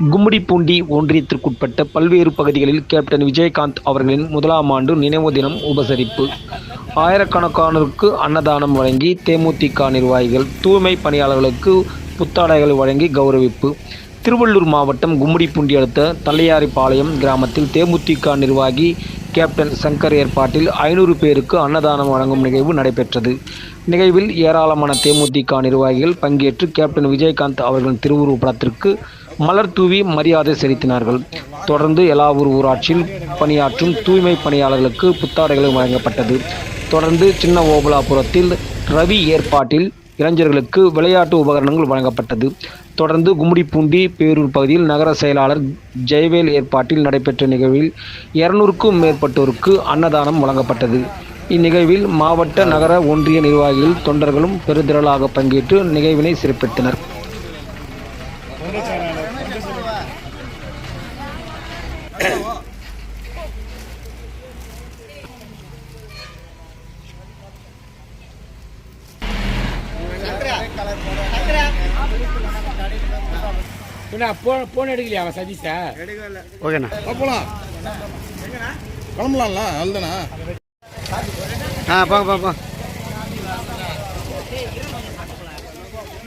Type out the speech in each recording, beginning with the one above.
கும்மிடிப்பூண்டி ஒன்றியத்திற்குட்பட்ட பல்வேறு பகுதிகளில் கேப்டன் விஜயகாந்த் அவர்களின் முதலாம் ஆண்டு நினைவு தினம் உபசரிப்பு. ஆயிரக்கணக்கானோருக்கு அன்னதானம் வழங்கி தேமுதிக நிர்வாகிகள் தூய்மை பணியாளர்களுக்கு புத்தாடைகள் வழங்கி கௌரவிப்பு. திருவள்ளூர் மாவட்டம் கும்மிடிப்பூண்டி அடுத்த தள்ளையாரிபாளையம் கிராமத்தில் தேமுதிக நிர்வாகி கேப்டன் சங்கர் ஏற்பாட்டில் ஐநூறு பேருக்கு அன்னதானம் வழங்கும் நிகழ்வு நடைபெற்றது. நிகழ்வில் ஏராளமான தேமுதிக நிர்வாகிகள் பங்கேற்று கேப்டன் விஜயகாந்த் அவர்களின் திருவுருவ படத்திற்கு மலர் தூவி மரியாதை செலுத்தினார்கள். தொடர்ந்து எலாவூர் ஊராட்சியில் பணியாற்றும் தூய்மை பணியாளர்களுக்கு புத்தாடைகள் வழங்கப்பட்டது. தொடர்ந்து சின்ன ஓபலாபுரத்தில் ரவி ஏற்பாட்டில் இளைஞர்களுக்கு விளையாட்டு உபகரணங்கள் வழங்கப்பட்டது. தொடர்ந்து கும்மிடிப்பூண்டி பேரூர் பகுதியில் நகர செயலாளர் ஜெயவேல் ஏற்பாட்டில் நடைபெற்ற நிகழ்வில் இருநூறுக்கும் மேற்பட்டோருக்கு அன்னதானம் வழங்கப்பட்டது. இந்நிகழ்வில் மாவட்ட நகர ஒன்றிய நிர்வாகிகள் தொண்டர்களும் பெருந்திரளாக பங்கேற்று நிகழ்வினை சிறப்பித்தனர். என்ன போன் போன் எடுக்கலையா அவன் சதீஷா? ஓகேண்ணா. போகலாம். கிளம்பலாம்ல அதுதானே ஆ போங்க போங்க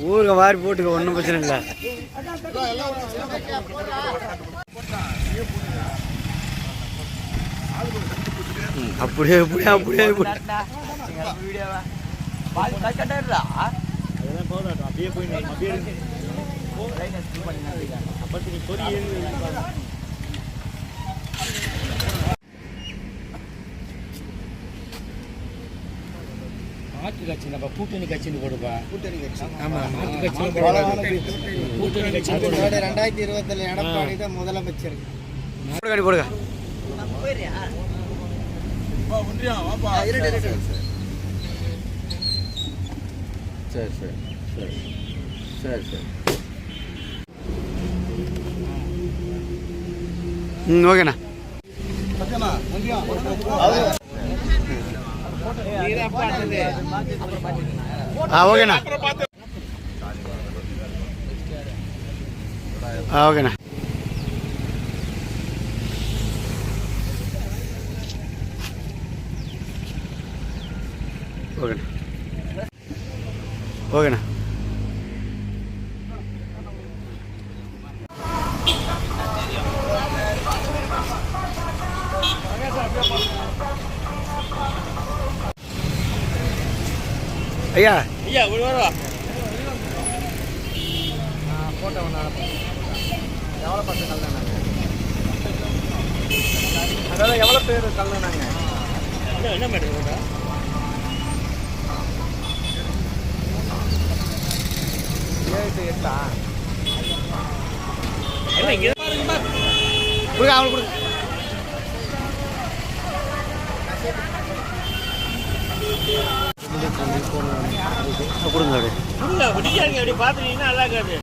ஊருக வாரி போட்டுக்க ஒன்றும் பிரச்சனை இல்லை. அப்படியே அப்படியே அப்படியே அப்படியே போய் அப்படியே. மாட்டு கட்சி நம்ம கூட்டணி கட்சின்னு போடுப்பா. கூட்டணி கட்சி. ஆமா மாட்டு கட்சின்னு போடாது கூட்டணி கட்சி ரெண்டாயிரத்தி இருபத்துல எடப்பாடி தான் முதலமைச்சர். போடுங்க போடுங்க சரி சரி. சரி சரி சரி. ம் ஓகேண்ணா. ஆ ஓகேண்ணா. ஆ ஓகேண்ணா. ஓகேண்ணா. ஓகேண்ணா. ஐயா. ஐயா ஒரு வரவா அதாவது எவ்வளவு பேர் கலந்தாங்க என்ன மேடம் போட்டா ஏழு எட்டா என்ன இங்க கொடுங்க அவனுக்கு கொடுங்க கொடுங்க அப்படியே. கொடுங்க விடிக்காதீங்க அப்படி